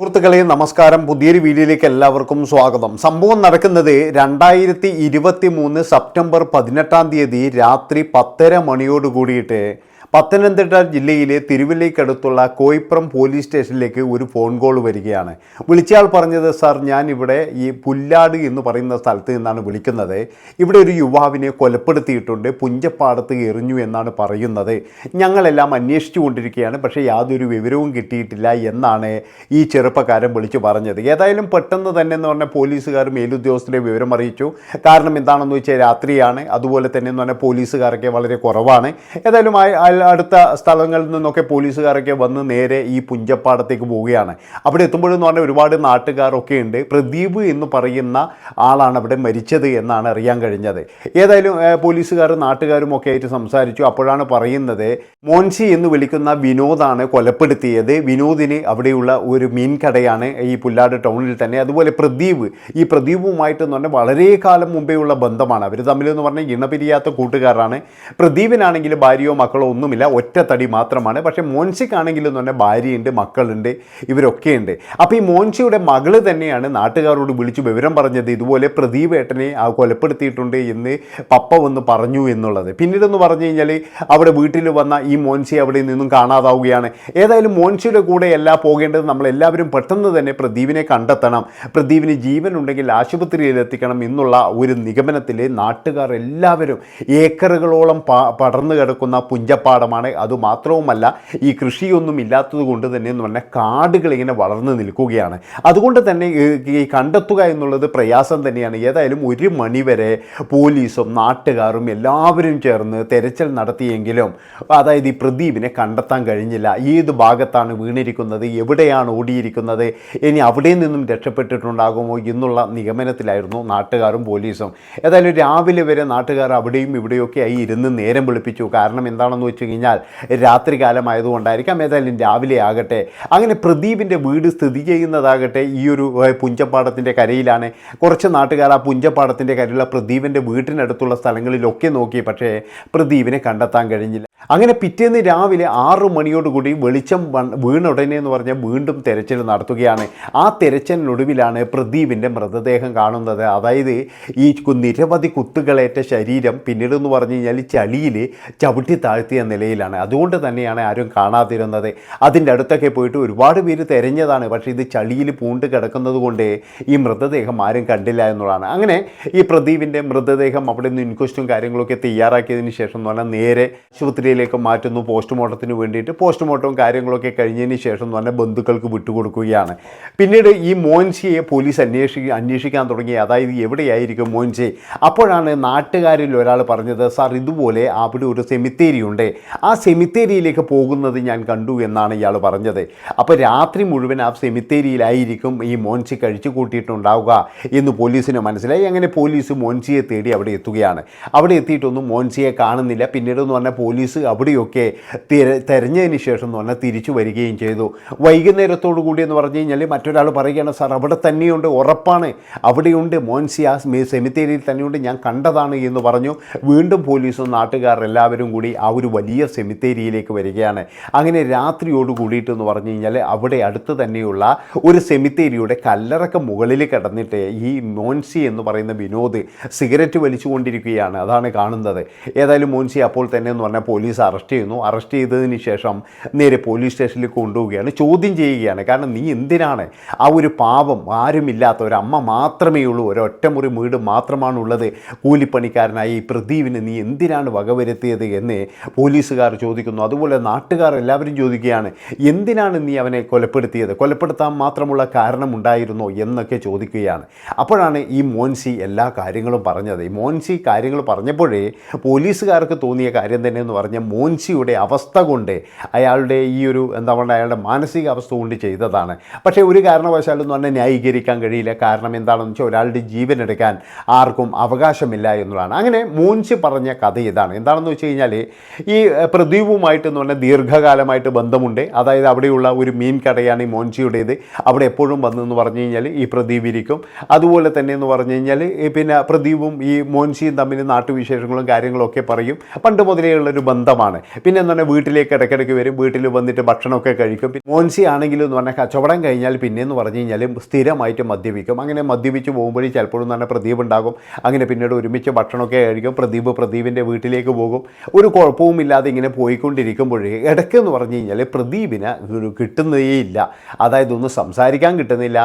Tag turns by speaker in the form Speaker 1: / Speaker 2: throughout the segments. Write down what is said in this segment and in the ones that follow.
Speaker 1: സുഹൃത്തുക്കളെ നമസ്കാരം. പുതിയൊരു വീഡിയോയിലേക്ക് എല്ലാവർക്കും സ്വാഗതം. സംഭവം നടക്കുന്നത് രണ്ടായിരത്തി ഇരുപത്തി മൂന്ന് സെപ്റ്റംബർ പതിനെട്ടാം തീയതി രാത്രി പത്തര മണിയോട് കൂടിയിട്ട് പത്തനംതിട്ട ജില്ലയിലെ തിരുവല്ലയ്ക്കടുത്തുള്ള കോയിപ്പുറം പോലീസ് സ്റ്റേഷനിലേക്ക് ഒരു ഫോൺ കോൾ വരികയാണ്. വിളിച്ചയാൾ പറഞ്ഞത് സാർ ഞാൻ ഇവിടെ ഈ പുല്ലാട് എന്ന് പറയുന്ന സ്ഥലത്ത് നിന്നാണ് വിളിക്കുന്നത്. ഇവിടെ ഒരു യുവാവിനെ കൊലപ്പെടുത്തിയിട്ടുണ്ട് പുഞ്ചപ്പാടത്ത് എറിഞ്ഞു എന്നാണ് പറയുന്നത്. ഞങ്ങളെല്ലാം അന്വേഷിച്ചു കൊണ്ടിരിക്കുകയാണ് പക്ഷേ യാതൊരു വിവരവും കിട്ടിയിട്ടില്ല എന്നാണ് ഈ ചെറുപ്പക്കാരൻ വിളിച്ചു പറഞ്ഞത്. ഏതായാലും പെട്ടെന്ന് തന്നെ എന്ന് പറഞ്ഞാൽ പോലീസുകാർ മേലുദ്യോഗസ്ഥരെ വിവരം അറിയിച്ചു. കാരണം എന്താണെന്ന് വെച്ചാൽ രാത്രിയാണ്. അതുപോലെ തന്നെ എന്ന് പറഞ്ഞാൽ പോലീസുകാരൊക്കെ വളരെ കുറവാണ്. ഏതായാലും അടുത്ത സ്ഥലങ്ങളിൽ നിന്നൊക്കെ പോലീസുകാരൊക്കെ വന്ന് നേരെ ഈ പുഞ്ചപ്പാടത്തേക്ക് പോവുകയാണ്. അവിടെ എത്തുമ്പോഴെന്ന് പറഞ്ഞാൽ ഒരുപാട് നാട്ടുകാരൊക്കെ ഉണ്ട്. പ്രദീപ് എന്ന് പറയുന്ന ആളാണ് അവിടെ മരിച്ചത് എന്നാണ് അറിയാൻ കഴിഞ്ഞത്. ഏതായാലും പോലീസുകാരും നാട്ടുകാരും ഒക്കെ ആയിട്ട് സംസാരിച്ചു. അപ്പോഴാണ് പറയുന്നത് മോൻസി എന്ന് വിളിക്കുന്ന വിനോദാണ് കൊലപ്പെടുത്തിയത്. വിനോദിന് അവിടെയുള്ള ഒരു മീൻ കടയാണ് ഈ പുല്ലാട് ടൗണിൽ തന്നെ. അതുപോലെ പ്രദീപ് ഈ പ്രദീപുമായിട്ട് എന്ന് പറഞ്ഞാൽ വളരെ കാലം മുമ്പേ ഉള്ള ബന്ധമാണ്. അവർ തമ്മിലെന്ന് പറഞ്ഞാൽ ഇണപിരിയാത്ത കൂട്ടുകാരാണ്. പ്രദീപിനാണെങ്കിൽ ഭാര്യയോ മക്കളോ ഒന്നുമില്ല ഒറ്റ തടി മാത്രമാണ്. പക്ഷേ മോൻസിക്കാണെങ്കിൽ എന്ന് പറഞ്ഞാൽ ഭാര്യയുണ്ട് മക്കളുണ്ട് ഇവരൊക്കെ ഉണ്ട് അപ്പോൾ ഈ മോൻസിയുടെ മകൾ തന്നെയാണ് നാട്ടുകാരോട് വിളിച്ചു വിവരം പറഞ്ഞത്. ഇതുപോലെ പ്രദീപേട്ടനെ ആ കൊലപ്പെടുത്തിയിട്ടുണ്ട് എന്ന് പപ്പ വന്ന് പറഞ്ഞു എന്നുള്ളത്. പിന്നീടെന്ന് പറഞ്ഞു കഴിഞ്ഞാൽ അവിടെ വീട്ടിൽ വന്ന ഈ മോൻസി അവിടെ നിന്നും കാണാതാവുകയാണ്. ഏതായാലും മോൻസിയുടെ കൂടെ എല്ലാ പോകേണ്ടത് നമ്മളെല്ലാവരും പെട്ടെന്ന് തന്നെ പ്രദീപിനെ കണ്ടെത്തണം. പ്രദീപിന് ജീവനുണ്ടെങ്കിൽ ആശുപത്രിയിൽ എത്തിക്കണം എന്നുള്ള ഒരു നിഗമനത്തിൽ നാട്ടുകാർ എല്ലാവരും ഏക്കറുകളോളം പടർന്നു കിടക്കുന്ന പുഞ്ചപ്പാടമാണ് അതുമാത്രവുമല്ല ഈ കൃഷിയൊന്നും ഇല്ലാത്തത് കൊണ്ട് തന്നെ എന്ന് പറഞ്ഞാൽ കാടുകൾ ഇങ്ങനെ വളർന്നു നിൽക്കുകയാണ്. അതുകൊണ്ട് തന്നെ ഈ കണ്ടെത്തുക എന്നുള്ളത് പ്രയാസം തന്നെയാണ്. ഏതായാലും ഒരു മണിവരെ പോലീസും നാട്ടുകാരും എല്ലാവരും ചേർന്ന് തെരച്ചിൽ നടത്തിയെങ്കിലും അതായത് ഈ പ്രദീപിനെ കണ്ടെത്താൻ കഴിഞ്ഞില്ല. ഏത് ഭാഗത്താണ് വീണിരിക്കുന്നത്? എവിടെയാണ് ഓടിയിരിക്കുന്നത്? ഇനി അവിടെ നിന്നും രക്ഷപ്പെട്ടിട്ടുണ്ടാകുമോ എന്നുള്ള നിഗമനത്തിലായിരുന്നു നാട്ടുകാരും പോലീസും. ഏതായാലും രാവിലെ വരെ നാട്ടുകാർ അവിടെയും ഇവിടെയൊക്കെ ആയി ഇരുന്ന് നേരം വിളിപ്പിച്ചു. കാരണം എന്താണെന്ന് വെച്ച് കഴിഞ്ഞാൽ രാത്രികാലമായതുകൊണ്ടായിരിക്കാം ഏതായാലും രാവിലെ ആകട്ടെ. അങ്ങനെ പ്രദീപിന്റെ വീട് സ്ഥിതി ചെയ്യുന്നതാകട്ടെ ഈ ഒരു പുഞ്ചപ്പാടത്തിന്റെ കരയിലാണ്. കുറച്ച് നാട്ടുകാർ ആ പുഞ്ചപ്പാടത്തിന്റെ കരയിലുള്ള പ്രദീപിന്റെ വീട്ടിനടുത്തുള്ള സ്ഥലങ്ങളിലൊക്കെ നോക്കി. പക്ഷേ പ്രദീപിനെ കണ്ടെത്താൻ കഴിഞ്ഞില്ല. അങ്ങനെ പിറ്റേന്ന് രാവിലെ ആറ് മണിയോടുകൂടി വെളിച്ചം വീണ ഉടനെ എന്ന് പറഞ്ഞാൽ വീണ്ടും തെരച്ചിൽ നടത്തുകയാണ്. ആ തെരച്ചിലിനൊടുവിലാണ് പ്രദീപിന്റെ മൃതദേഹം കാണുന്നത്. അതായത് ഈ നിരവധി കുത്തുകളേറ്റ ശരീരം പിന്നീട് എന്ന് പറഞ്ഞു കഴിഞ്ഞാൽ ചളിയിൽ ചവിട്ടി താഴ്ത്തിയ നിലയിലാണ്. അതുകൊണ്ട് തന്നെയാണ് ആരും കാണാതിരുന്നത്. അതിന്റെ അടുത്തൊക്കെ പോയിട്ട് ഒരുപാട് പേര് തിരഞ്ഞതാണ്. പക്ഷേ ഇത് ചളിയിൽ പൂണ്ട് കിടക്കുന്നത് കൊണ്ട് ഈ മൃതദേഹം ആരും കണ്ടില്ല എന്നുള്ളതാണ്. അങ്ങനെ ഈ പ്രദീപിന്റെ മൃതദേഹം അവിടെ നിന്ന് ഇൻക്വസ്റ്റും കാര്യങ്ങളൊക്കെ തയ്യാറാക്കിയതിന് ശേഷം എന്ന് പറഞ്ഞാൽ നേരെ ആശുപത്രിയിലേക്ക് മാറ്റുന്നു പോസ്റ്റ്മോർട്ടത്തിന് വേണ്ടിയിട്ട്. പോസ്റ്റ്മോർട്ടവും കാര്യങ്ങളൊക്കെ കഴിഞ്ഞതിന് ശേഷം എന്ന് പറഞ്ഞാൽ ബന്ധുക്കൾക്ക് വിട്ടുകൊടുക്കുകയാണ്. പിന്നീട് ഈ മോൻസിയെ പോലീസ് അന്വേഷി അന്വേഷിക്കാൻ തുടങ്ങി. അതായത് എവിടെയായിരിക്കും മോൻസി അപ്പോഴാണ് നാട്ടുകാരിൽ ഒരാൾ പറഞ്ഞത് സാർ ഇതുപോലെ അവിടെ ഒരു സെമിത്തേരി ഉണ്ട്. ആ സെമിത്തേരിയിലേക്ക് പോകുന്നത് ഞാൻ കണ്ടു എന്നാണ് ഇയാൾ പറഞ്ഞത്. അപ്പോൾ രാത്രി മുഴുവൻ ആ സെമിത്തേരിയിലായിരിക്കും ഈ മോൻസി കഴിച്ചു കൂട്ടിയിട്ടുണ്ടാവുക എന്ന് പോലീസിന് മനസ്സിലായി. അങ്ങനെ പോലീസ് മോൻസിയെ തേടി അവിടെ എത്തുകയാണ്. അവിടെ എത്തിയിട്ടൊന്നും മോൻസിയെ കാണുന്നില്ല. പിന്നീട് എന്ന് പറഞ്ഞാൽ പോലീസ് അവിടെയൊക്കെ തിര തെരഞ്ഞതിന് ശേഷം എന്ന് പറഞ്ഞാൽ തിരിച്ചു വരികയും ചെയ്തു. വൈകുന്നേരത്തോടു കൂടി എന്ന് പറഞ്ഞു കഴിഞ്ഞാൽ മറ്റൊരാൾ പറയുകയാണ് സാർ അവിടെ തന്നെയുണ്ട് ഉറപ്പാണ്. അവിടെയുണ്ട് മോൻസി ആ സ്മി- സെമിത്തേരിയിൽ തന്നെയുണ്ട് ഞാൻ കണ്ടതാണ് എന്ന് പറഞ്ഞു. വീണ്ടും പോലീസും നാട്ടുകാർ എല്ലാവരും കൂടി ആ ഒരു വലിയ സെമിത്തേരിയിലേക്ക് വരികയാണ്. അങ്ങനെ രാത്രിയോട് കൂടിയിട്ട് എന്ന് പറഞ്ഞു കഴിഞ്ഞാൽ അവിടെ അടുത്ത് തന്നെയുള്ള ഒരു സെമിത്തേരിയുടെ കല്ലറക്ക് മുകളിൽ കിടന്നിട്ട് ഈ മോൻസി എന്ന് പറയുന്ന വിനോദ് സിഗരറ്റ് വലിച്ചുകൊണ്ടിരിക്കുകയാണ്. അതാണ് കാണുന്നത്. ഏതായാലും മോൻസി അപ്പോൾ തന്നെ എന്ന് പറഞ്ഞാൽ പോലീസ് അറസ്റ്റ് ചെയ്യുന്നു. അറസ്റ്റ് ചെയ്തതിന് ശേഷം നേരെ പോലീസ് സ്റ്റേഷനിൽ കൊണ്ടുപോവുകയാണ്. ചോദ്യം ചെയ്യുകയാണ്. കാരണം നീ എന്തിനാണ് ആ ഒരു പാവം ആരുമില്ലാത്ത ഒരു അമ്മ മാത്രമേ ഉള്ളൂ ഒരു ഒറ്റമുറി വീട് മാത്രമാണുള്ളത് കൂലിപ്പണിക്കാരനായി ഈ പ്രദീപിന് നീ എന്തിനാണ് വകവരുത്തിയത് എന്ന് പോലീസുകാർ ചോദിക്കുന്നു. അതുപോലെ നാട്ടുകാർ എല്ലാവരും ചോദിക്കുകയാണ് എന്തിനാണ് നീ അവനെ കൊലപ്പെടുത്തിയത്? കൊലപ്പെടുത്താൻ മാത്രമുള്ള കാരണമുണ്ടായിരുന്നോ എന്നൊക്കെ ചോദിക്കുകയാണ്. അപ്പോഴാണ് ഈ മോൻസി എല്ലാ കാര്യങ്ങളും പറഞ്ഞത്. ഈ മോൻസി കാര്യങ്ങൾ പറഞ്ഞപ്പോഴേ പോലീസുകാർക്ക് തോന്നിയ കാര്യം തന്നെ എന്ന് പറഞ്ഞാൽ മോൻസിയുടെ അവസ്ഥ കൊണ്ട് അയാളുടെ ഈ ഒരു എന്താ പറയുക അയാളുടെ മാനസിക അവസ്ഥ കൊണ്ട് ചെയ്തതാണ്. പക്ഷേ ഒരു കാരണവശാലും പറഞ്ഞാൽ ന്യായീകരിക്കാൻ കഴിയില്ല. കാരണം എന്താണെന്ന് വെച്ചാൽ ഒരാളുടെ ജീവൻ എടുക്കാൻ ആർക്കും അവകാശമില്ല എന്നുള്ളതാണ്. അങ്ങനെ മോൻസി പറഞ്ഞ കഥ ഇതാണ്. എന്താണെന്ന് വെച്ച് കഴിഞ്ഞാൽ ഈ പ്രദീപുമായിട്ട് എന്ന് പറഞ്ഞാൽ ദീർഘകാലമായിട്ട് ബന്ധമുണ്ട്. അതായത് അവിടെയുള്ള ഒരു മീൻ കടയാണ് ഈ മോൻസിയുടേത് അവിടെ എപ്പോഴും വന്നെന്ന് പറഞ്ഞു കഴിഞ്ഞാൽ ഈ പ്രദീപ് ഇരിക്കും. അതുപോലെ തന്നെ എന്ന് പറഞ്ഞു കഴിഞ്ഞാൽ പിന്നെ പ്രദീപും ഈ മോൻസിയും തമ്മിൽ നാട്ടുവിശേഷങ്ങളും കാര്യങ്ങളൊക്കെ പറയും. പണ്ട് മുതലേ ഉള്ളൊരു ബന്ധം ബന്ധമാണ് പിന്നെ എന്ന് പറഞ്ഞാൽ വീട്ടിലേക്ക് ഇടയ്ക്കിടയ്ക്ക് വരും. വീട്ടിൽ വന്നിട്ട് ഭക്ഷണമൊക്കെ കഴിക്കും. പിന്നെ മോൻസി ആണെങ്കിലും എന്ന് പറഞ്ഞാൽ കച്ചവടം കഴിഞ്ഞാൽ പിന്നെ എന്ന് പറഞ്ഞു കഴിഞ്ഞാൽ സ്ഥിരമായിട്ട് മദ്യപിക്കും. അങ്ങനെ മദ്യപിച്ച് പോകുമ്പോഴേ ചിലപ്പോഴും പറഞ്ഞാൽ പ്രദീപ് ഉണ്ടാകും. അങ്ങനെ പിന്നീട് ഒരുമിച്ച് ഭക്ഷണമൊക്കെ കഴിക്കും. പ്രദീപ് പ്രദീപിന്റെ വീട്ടിലേക്ക് പോകും. ഒരു കുഴപ്പവും ഇല്ലാതെ ഇങ്ങനെ പോയിക്കൊണ്ടിരിക്കുമ്പോഴേ ഇടയ്ക്ക് എന്ന് പറഞ്ഞു കഴിഞ്ഞാൽ പ്രദീപിന് ഒരു കിട്ടുന്നതേ ഇല്ല അതായത് ഒന്നും സംസാരിക്കാൻ കിട്ടുന്നില്ല.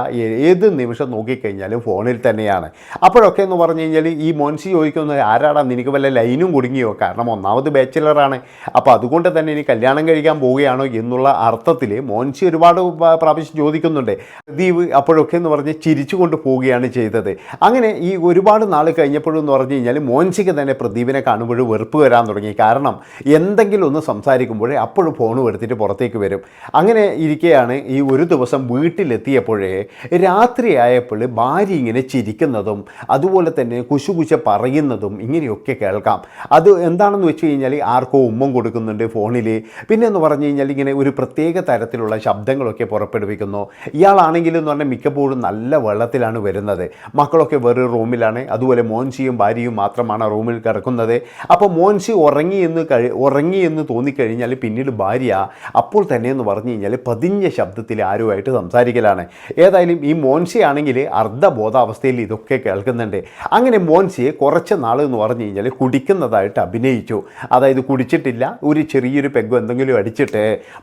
Speaker 1: ഏത് നിമിഷം നോക്കിക്കഴിഞ്ഞാലും ഫോണിൽ തന്നെയാണ്. അപ്പോഴൊക്കെ എന്ന് പറഞ്ഞു കഴിഞ്ഞാൽ ഈ മോൻസി ചോദിക്കുന്നത് ആരാടാ? നിനക്ക് വല്ല ലൈനും കുടുങ്ങിയോ? കാരണം ഒന്നാമത് ബാച്ചിലറാണ് അപ്പോൾ അതുകൊണ്ട് തന്നെ ഇനി കല്യാണം കഴിക്കാൻ പോവുകയാണോ എന്നുള്ള അർത്ഥത്തിൽ മോൻസി ഒരുപാട് പ്രാവശ്യം ചോദിക്കുന്നുണ്ട്. പ്രദീപ് അപ്പോഴൊക്കെ എന്ന് പറഞ്ഞ് ചിരിച്ചുകൊണ്ട് പോവുകയാണ് ചെയ്തത്. അങ്ങനെ ഈ ഒരുപാട് നാൾ കഴിഞ്ഞപ്പോഴെന്ന് പറഞ്ഞു കഴിഞ്ഞാൽ മോൻസിക്ക് തന്നെ പ്രദീപിനെ കാണുമ്പോഴും വെറുപ്പ് വരാൻ തുടങ്ങി. കാരണം എന്തെങ്കിലും ഒന്ന് സംസാരിക്കുമ്പോഴേ അപ്പോഴും ഫോണും എടുത്തിട്ട് പുറത്തേക്ക് വരും. അങ്ങനെ ഇരിക്കുകയാണ് ഈ ഒരു ദിവസം വീട്ടിലെത്തിയപ്പോഴേ രാത്രിയായപ്പോൾ ഭാര്യ ഇങ്ങനെ ചിരിക്കുന്നതും അതുപോലെ തന്നെ കുശുകുശ പറയുന്നതും ഇങ്ങനെയൊക്കെ കേൾക്കാം. അത് എന്താണെന്ന് വെച്ച് കഴിഞ്ഞാൽ ആർക്കോ ഉമ്മം കൊടുക്കുന്നുണ്ട് ഫോണിൽ പിന്നെ എന്ന് പറഞ്ഞു കഴിഞ്ഞാൽ ഇങ്ങനെ ഒരു പ്രത്യേക തരത്തിലുള്ള ശബ്ദങ്ങളൊക്കെ പുറപ്പെടുവിക്കുന്നു. ഇയാളാണെങ്കിൽ എന്ന് പറഞ്ഞാൽ മിക്കപ്പോഴും നല്ല വെള്ളത്തിലാണ് വരുന്നത്. മക്കളൊക്കെ വേറെ റൂമിലാണ്. അതുപോലെ മോൻസിയും ഭാര്യയും മാത്രമാണ് റൂമിൽ കിടക്കുന്നത്. അപ്പോൾ മോൻസി ഉറങ്ങി എന്ന് കഴി ഉറങ്ങി എന്ന് തോന്നിക്കഴിഞ്ഞാൽ പിന്നീട് ഭാര്യ അപ്പോൾ തന്നെ എന്ന് പറഞ്ഞു കഴിഞ്ഞാൽ പതിഞ്ഞ ശബ്ദത്തിൽ ആരുമായിട്ട് സംസാരിക്കലാണ്. ഏതായാലും ഈ മോൻസി ആണെങ്കിൽ അർദ്ധബോധാവസ്ഥയിൽ ഇതൊക്കെ കേൾക്കുന്നുണ്ട്. അങ്ങനെ മോൻസിയെ കുറച്ച് നാൾ എന്ന് പറഞ്ഞു കഴിഞ്ഞാൽ കുടിക്കുന്നതായിട്ട് അഭിനയിച്ചു. അതായത് കുടിച്ചിട്ടില്ല. ഒരു ചെറിയൊരു പെഗ്ഗോ എന്തെങ്കിലും അടിച്ചിട്ട്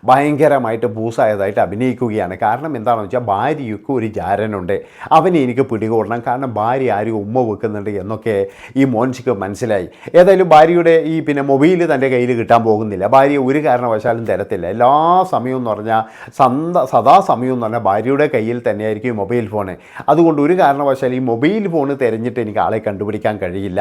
Speaker 1: ഭയങ്കരമായിട്ട് ബൂസായതായിട്ട് അഭിനയിക്കുകയാണ്. കാരണം എന്താണെന്ന് വെച്ചാൽ ഭാര്യയ്ക്ക് ഒരു ജാരനുണ്ട്. അവനെ എനിക്ക് പിടികൂടണം. കാരണം ഭാര്യ ആരും ഉമ്മ വെക്കുന്നുണ്ട് എന്നൊക്കെ ഈ മോൻസിക്ക് മനസ്സിലായി. ഏതായാലും ഭാര്യയുടെ ഈ പിന്നെ മൊബൈൽ തന്റെ കയ്യിൽ കിട്ടാൻ പോകുന്നില്ല. ഭാര്യ ഒരു കാരണവശാലും തരത്തില്ല. എല്ലാ സമയവും എന്ന് പറഞ്ഞാൽ സന്ത സദാസമയം എന്ന് പറഞ്ഞാൽ ഭാര്യയുടെ കയ്യിൽ തന്നെയായിരിക്കും മൊബൈൽ ഫോണ്. അതുകൊണ്ട് ഒരു കാരണവശാലും ഈ മൊബൈൽ ഫോൺ തിരഞ്ഞിട്ട് എനിക്ക് ആളെ കണ്ടുപിടിക്കാൻ കഴിയില്ല.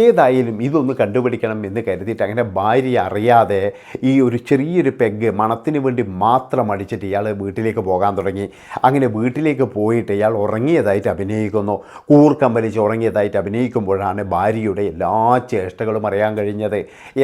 Speaker 1: ഏതായാലും ഇതൊന്ന് കണ്ടുപിടിക്കണം എന്ന് കരുതിയിട്ട് അങ്ങനെ ഭാര്യ അറിയാതെ ഈ ഒരു ചെറിയൊരു പെഗ് മണത്തിന് വേണ്ടി മാത്രം അടിച്ചിട്ട് ഇയാൾ വീട്ടിലേക്ക് പോകാൻ തുടങ്ങി. അങ്ങനെ വീട്ടിലേക്ക് പോയിട്ട് ഇയാൾ ഉറങ്ങിയതായിട്ട് അഭിനയിക്കുന്നു. കൂർക്കം വലിച്ച് ഉറങ്ങിയതായിട്ട് അഭിനയിക്കുമ്പോഴാണ് ഭാര്യയുടെ എല്ലാ ചേഷ്ടകളും അറിയാൻ കഴിഞ്ഞത്.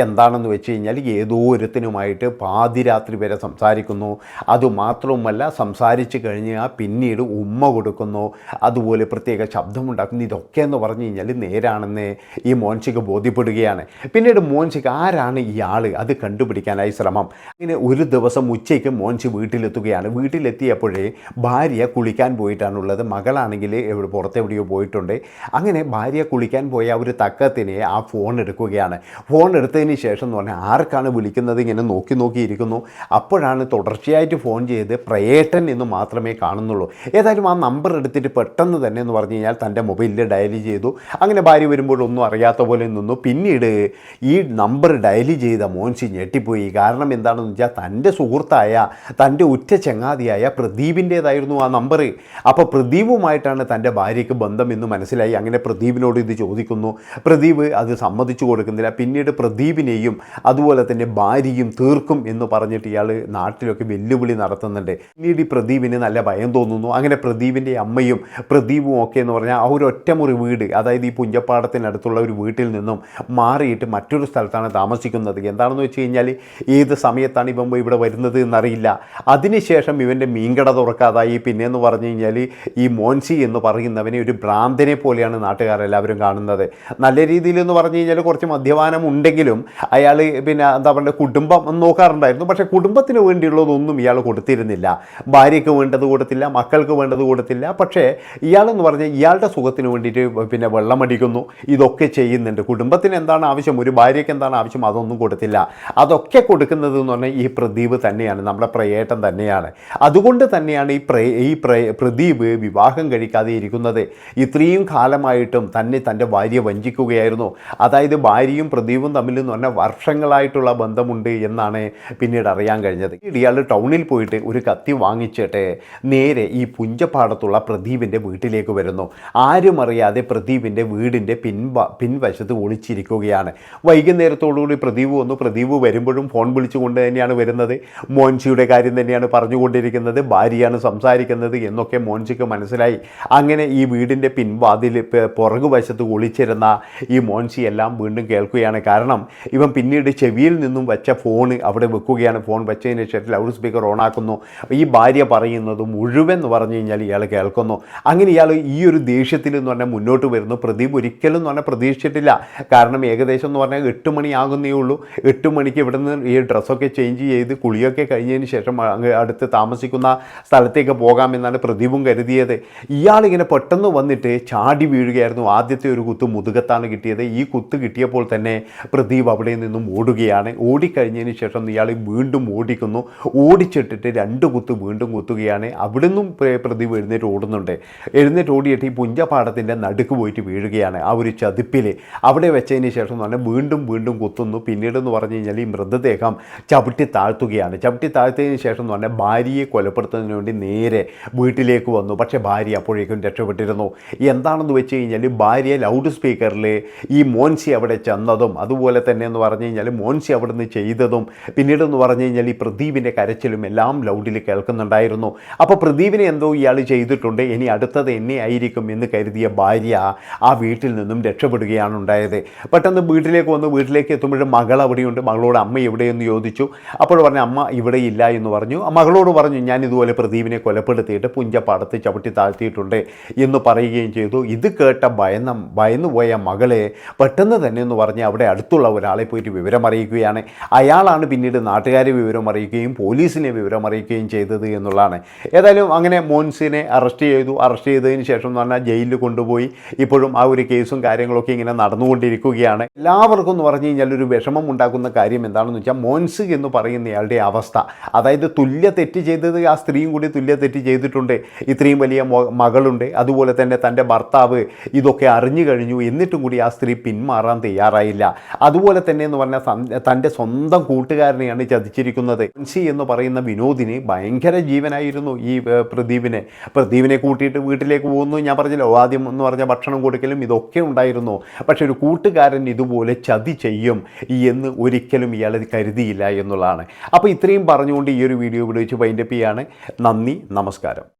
Speaker 1: എന്താണെന്ന് വെച്ച് കഴിഞ്ഞാൽ ഏതോ ഒരുത്തിനുമായിട്ട് പാതിരാത്രി വരെ സംസാരിക്കുന്നു. അതുമാത്രവുമല്ല സംസാരിച്ച് കഴിഞ്ഞാൽ പിന്നീട് ഉമ്മ കൊടുക്കുന്നു. അതുപോലെ പ്രത്യേക ശബ്ദമുണ്ടാക്കുന്നു. ഇതൊക്കെ എന്ന് പറഞ്ഞു കഴിഞ്ഞാൽ നേരാണെന്ന് ഈ മോൻസിക്ക് ബോധ്യപ്പെടുകയാണ്. പിന്നീട് മോൻസിക്ക് ആരാണ് ഈ ആൾ. അത് കണ്ടുപിടിക്കാനായി ശ്രമം. അങ്ങനെ ഒരു ദിവസം ഉച്ചയ്ക്ക് മോൻസ് വീട്ടിലെത്തുകയാണ്. വീട്ടിലെത്തിയപ്പോഴേ ഭാര്യ കുളിക്കാൻ പോയിട്ടാണുള്ളത്. മകളാണെങ്കിൽ എവിടെ പുറത്തെവിടെയോ പോയിട്ടുണ്ട്. അങ്ങനെ ഭാര്യ കുളിക്കാൻ പോയ ഒരു തക്കത്തിനെ ആ ഫോൺ എടുക്കുകയാണ്. ഫോൺ എടുത്തതിന് ശേഷം എന്ന് പറഞ്ഞാൽ ആർക്കാണ് വിളിക്കുന്നത്? ഇങ്ങനെ നോക്കി നോക്കിയിരിക്കുന്നു. അപ്പോഴാണ് തുടർച്ചയായിട്ട് ഫോൺ ചെയ്ത് പ്രയേട്ടൻ എന്ന് മാത്രമേ കാണുന്നുള്ളൂ. ഏതായാലും ആ നമ്പർ എടുത്തിട്ട് പെട്ടെന്ന് തന്നെ എന്ന് പറഞ്ഞു കഴിഞ്ഞാൽ തന്റെ മൊബൈലിൽ ഡയൽ ചെയ്തു. അങ്ങനെ ഭാര്യ വരുമ്പോഴൊന്നും അറിയാത്ത പോലെ നിന്നു. പിന്നീട് ഈ നമ്പർ ഡയൽ ചെയ്ത മോൻസി ഞെട്ടിപ്പോയി. കാരണം എന്താണെന്ന് വെച്ചാൽ തന്റെ സുഹൃത്തായ തന്റെ ഉറ്റ ചങ്ങാതിയായ പ്രദീപിന്റേതായിരുന്നു ആ നമ്പർ അപ്പോൾ പ്രദീപുമായിട്ടാണ് തന്റെ ഭാര്യയ്ക്ക് ബന്ധം എന്ന് മനസ്സിലായി. അങ്ങനെ പ്രദീപിനോട് ഇത് ചോദിക്കുന്നു. പ്രദീപ് അത് സമ്മതിച്ചു കൊടുക്കുന്നില്ല. പിന്നീട് പ്രദീപിനെയും അതുപോലെ തന്നെ ഭാര്യയും തീർക്കും എന്ന് പറഞ്ഞിട്ട് ഇയാൾ നാട്ടിലൊക്കെ വെല്ലുവിളി നടത്തുന്നുണ്ട്. പിന്നീട് ഈ പ്രദീപിന് നല്ല ഭയം തോന്നുന്നു. അങ്ങനെ പ്രദീപിന്റെ അമ്മയും പ്രദീപും ഒക്കെ എന്ന് പറഞ്ഞാൽ ആ ഒരു ഒറ്റമുറി വീട് അതായത് ഈ പുഞ്ചപ്പാടത്തിനടുത്തുള്ള ഒരു വീട്ടിൽ നിന്നും മാറിയിട്ട് മറ്റൊരു സ്ഥലത്താണ് താമസിക്കുന്നത്. എന്താണെന്ന് വെച്ച് കഴിഞ്ഞാൽ ഏത് സമയത്താണ് ഇവൻ ഇവിടെ വരുന്നത് എന്നറിയില്ല. അതിനുശേഷം ഇവന്റെ മീൻകട തുറക്കാതായി. പിന്നെ എന്ന് പറഞ്ഞു കഴിഞ്ഞാൽ ഈ മോൻസി എന്ന് പറയുന്നവനെ ഒരു ഭ്രാന്തനെ പോലെയാണ് നാട്ടുകാരെല്ലാവരും കാണുന്നത്. നല്ല രീതിയിൽ എന്ന് പറഞ്ഞു കഴിഞ്ഞാൽ കുറച്ച് മദ്യപാനം ഉണ്ടെങ്കിലും അയാൾ പിന്നെ എന്താ പറയുക കുടുംബം നോക്കാറുണ്ടായിരുന്നു. പക്ഷേ കുടുംബത്തിന് വേണ്ടിയുള്ളതൊന്നും ഇയാൾ കൊടുത്തിരുന്നില്ല. ഭാര്യയ്ക്ക് വേണ്ടത് കൊടുത്തില്ല മക്കൾക്ക് വേണ്ടത് കൊടുത്തില്ല. പക്ഷേ ഇയാളെന്ന് പറഞ്ഞാൽ ഇയാളുടെ സുഖത്തിന് വേണ്ടിയിട്ട് പിന്നെ വെള്ളമടിക്കുന്നു ഇതൊക്കെ ചെയ്യുന്നുണ്ട്. കുടുംബത്തിന് എന്താണ് ആവശ്യം? ഒരു ഭാര്യയ്ക്ക് എന്താണ് ആവശ്യം? അതൊന്നും കൊടുത്തില്ല. അതൊക്കെ കൊടുക്കുന്നത് എന്ന് പറഞ്ഞാൽ ഈ പ്രദീപ് തന്നെയാണ് നമ്മുടെ പ്രയേട്ടൻ തന്നെയാണ്. അതുകൊണ്ട് തന്നെയാണ് ഈ പ്രേ ഈ പ്രേ പ്രദീപ് വിവാഹം കഴിക്കാതെ ഇരിക്കുന്നത്. ഇത്രയും കാലമായിട്ടും തന്നെ തന്റെ ഭാര്യ വഞ്ചിക്കുകയായിരുന്നു. അതായത് ഭാര്യയും പ്രദീപും തമ്മിൽ എന്ന് പറഞ്ഞാൽ വർഷങ്ങളായിട്ടുള്ള ബന്ധമുണ്ട് എന്നാണ് പിന്നീട് അറിയാൻ കഴിഞ്ഞത്. ഇയാൾ ടൗണിൽ പോയിട്ട് ഒരു കത്തി വാങ്ങിച്ചിട്ട് നേരെ ഈ പുഞ്ചപ്പാടത്തുള്ള പ്രദീപിന്റെ വീട്ടിലേക്ക് വരുന്നു. ആരും അറിയാതെ പ്രദീപിന്റെ വീടിന്റെ പിൻവ പിൻവശത്ത് ഒളിച്ചിരിക്കുകയാണ്. വൈകുന്നേരത്തോടുകൂടി പ്രദീപ് വന്നു. പ്രദീപ് വരുമ്പോഴും ഫോൺ വിളിച്ചുകൊണ്ട് തന്നെയാണ് വരുന്നത്. മോൻസിയുടെ കാര്യം തന്നെയാണ് പറഞ്ഞുകൊണ്ടിരിക്കുന്നത്. ഭാര്യയാണ് സംസാരിക്കുന്നത് എന്നൊക്കെ മോൻസിക്ക് മനസ്സിലായി. അങ്ങനെ ഈ വീടിന്റെ പിൻവാതിൽ പുറകു പുറകുവശത്ത് ഒളിച്ചിരുന്ന ഈ മോൻസി എല്ലാം വീണ്ടും കേൾക്കുകയാണ്. കാരണം ഇവൻ പിന്നീട് ചെവിയിൽ നിന്നും വെച്ച ഫോൺ അവിടെ വെക്കുകയാണ്. ഫോൺ വെച്ചതിന് ശേഷം ലൗഡ് സ്പീക്കർ ഓണാക്കുന്നു ഈ ഭാര്യ പറയുന്നത് മുഴുവൻ എന്ന് പറഞ്ഞു കഴിഞ്ഞാൽ ഇയാൾ കേൾക്കുന്നു. അങ്ങനെ ഇയാൾ ഈ ഒരു ദേഷ്യത്തിൽ എന്ന് പറഞ്ഞാൽ മുന്നോട്ട് വരുന്നു. പ്രദീപ് ഒരിക്കലും എന്ന് പറഞ്ഞാൽ പ്രതീക്ഷിച്ചിട്ടില്ല. കാരണം ഏകദേശം എന്ന് പറഞ്ഞാൽ എട്ട് മണിയാകുന്നേ ഉള്ളൂ. എട്ട് മണിക്ക് ഇവിടെ നിന്ന് ഈ ഡ്രസ്സൊക്കെ ചേഞ്ച് ചെയ്ത് കുളിയൊക്കെ കഴിഞ്ഞതിന് ശേഷം അങ്ങ് അടുത്ത് താമസിക്കുന്ന സ്ഥലത്തേക്ക് പോകാമെന്നാണ് പ്രദീപും കരുതിയത്. ഇയാളിങ്ങനെ പെട്ടെന്ന് വന്നിട്ട് ചാടി വീഴുകയായിരുന്നു. ആദ്യത്തെ ഒരു കുത്ത് മുതുകത്താണ് കിട്ടിയത്. ഈ കുത്ത് കിട്ടിയപ്പോൾ തന്നെ പ്രദീപ് അവിടെ നിന്നും ഓടുകയാണ്. ഓടിക്കഴിഞ്ഞതിന് ശേഷം ഇയാൾ വീണ്ടും ഓടിക്കുന്നു. ഓടിച്ചിട്ടിട്ട് രണ്ട് കുത്ത് വീണ്ടും കുത്തുകയാണ്. അവിടുന്നും പ്രദീപ് എഴുന്നേറ്റ് ഓടുന്നുണ്ട്. എഴുന്നേറ്റ് ഓടിയിട്ട് ഈ പുഞ്ചപാടത്തിന്റെ നടുക്ക് പോയിട്ട് വീഴുകയാണ് ആ ഒരു ചതിപ്പിൽ അവിടെ വെച്ചതിന് ശേഷം തന്നെ വീണ്ടും വീണ്ടും കുത്തുന്നു. പിന്നീട് എന്ന് പറഞ്ഞു കഴിഞ്ഞാൽ ഈ മൃതദേഹം ചവിട്ടി താഴ്ത്തുകയാണ്. ചവിട്ടി താഴ്ത്തിയതിന് ശേഷം എന്ന് പറഞ്ഞാൽ ഭാര്യയെ കൊലപ്പെടുത്തുന്നതിന് വേണ്ടി നേരെ വീട്ടിലേക്ക് വന്നു. പക്ഷേ ഭാര്യ അപ്പോഴേക്കും രക്ഷപ്പെട്ടിരുന്നു. എന്താണെന്ന് വെച്ച് കഴിഞ്ഞാൽ ഭാര്യ ലൗഡ് സ്പീക്കറിൽ ഈ മോൻസി അവിടെ ചെന്നതും അതുപോലെ തന്നെ എന്ന് പറഞ്ഞു കഴിഞ്ഞാൽ മോൻസി അവിടെ നിന്ന് ചെയ്തതും പിന്നീടെന്ന് പറഞ്ഞു കഴിഞ്ഞാൽ ഈ പ്രദീപിന്റെ കരച്ചിലും എല്ലാം ലൗഡിൽ കേൾക്കുന്നുണ്ടായിരുന്നു. അപ്പോൾ പ്രദീപിനെ എന്തോ ഇയാൾ ചെയ്തിട്ടുണ്ട്. ഇനി അടുത്തത് എന്നെ ആയിരിക്കും എന്ന് കരുതിയ ഭാര്യ ആ വീട്ടിൽ നിന്നും രക്ഷപ്പെടുകയാണ് ഉണ്ടായത്. പെട്ടെന്ന് വീട്ടിലേക്ക് വന്ന് വീട്ടിലേക്ക് എത്തുമ്പോഴും മകൾ അവിടെയുണ്ട് മകളോട് അമ്മ എവിടെയെന്ന് ചോദിച്ചു. അപ്പോൾ പറഞ്ഞു അമ്മ ഇവിടെ ഇല്ല എന്ന് പറഞ്ഞു. മകളോട് പറഞ്ഞു ഞാൻ ഇതുപോലെ പ്രദീപിനെ കൊലപ്പെടുത്തിയിട്ട് പുഞ്ചപ്പാടത്ത് ചവിട്ടി താഴ്ത്തിയിട്ടുണ്ട് എന്ന് പറയുകയും ചെയ്തു. ഇത് കേട്ട ഭയന്ന ഭയന്നുപോയ മകളെ പെട്ടെന്ന് തന്നെ എന്ന് പറഞ്ഞ് അവിടെ അടുത്തുള്ള ഒരാളെ പോയിട്ട് വിവരം അറിയിക്കുകയാണ്. അയാളാണ് പിന്നീട് നാട്ടുകാരെ വിവരം അറിയിക്കുകയും പോലീസിനെ വിവരം അറിയിക്കുകയും ചെയ്തത് എന്നുള്ളതാണ്. ഏതായാലും അങ്ങനെ മോൻസിനെ അറസ്റ്റ് ചെയ്തു. അറസ്റ്റ് ചെയ്തതിന് ശേഷം എന്ന് പറഞ്ഞാൽ ജയിലിൽ കൊണ്ടുപോയി. ഇപ്പോഴും ആ ഒരു കേസും കാര്യങ്ങളൊക്കെ ഇങ്ങനെ നടന്നുകൊണ്ടിരിക്കുകയാണ്. എല്ലാവർക്കും എന്ന് പറഞ്ഞു കഴിഞ്ഞാൽ ഒരു ഉണ്ടാക്കുന്ന കാര്യം എന്താണെന്ന് വെച്ചാൽ മോൻസ് എന്ന് പറയുന്നയാളുടെ അവസ്ഥ. അതായത് തുല്യ തെറ്റ് ചെയ്തത് ആ സ്ത്രീയും കൂടി തുല്യ തെറ്റ് ചെയ്തിട്ടുണ്ട്. ഇത്രയും വലിയ മകളുണ്ട്. അതുപോലെ തന്നെ തന്റെ ഭർത്താവ് ഇതൊക്കെ അറിഞ്ഞു കഴിഞ്ഞു. എന്നിട്ടും കൂടി ആ സ്ത്രീ പിന്മാറാൻ തയ്യാറായില്ല. അതുപോലെ തന്നെ എന്ന് പറഞ്ഞാൽ തന്റെ സ്വന്തം കൂട്ടുകാരനെയാണ് ചതിച്ചിരിക്കുന്നത്. മോൻസി എന്ന് പറയുന്ന വിനോദിന് ഭയങ്കര ജീവനായിരുന്നു ഈ പ്രദീപിനെ. പ്രദീപിനെ കൂട്ടിയിട്ട് വീട്ടിലേക്ക് പോകുന്നു. ഞാൻ പറഞ്ഞല്ലോ ആദ്യം എന്ന് പറഞ്ഞ ഭക്ഷണം കൊടുക്കലും ഇതൊക്കെ ഉണ്ടായിരുന്നു. പക്ഷെ ഒരു കൂട്ടുകാരൻ ഇതുപോലെ ചതി ചെയ്യും. എന്ന് ഒരിക്കലും ഇയാൾ കരുതിയില്ല എന്നുള്ളതാണ്. അപ്പോൾ ഇത്രയും പറഞ്ഞുകൊണ്ട് ഈ ഒരു വീഡിയോ ഇവിടെ വെച്ച് വൈൻഡപ്പ് ചെയ്യാണ്. നന്ദി നമസ്കാരം.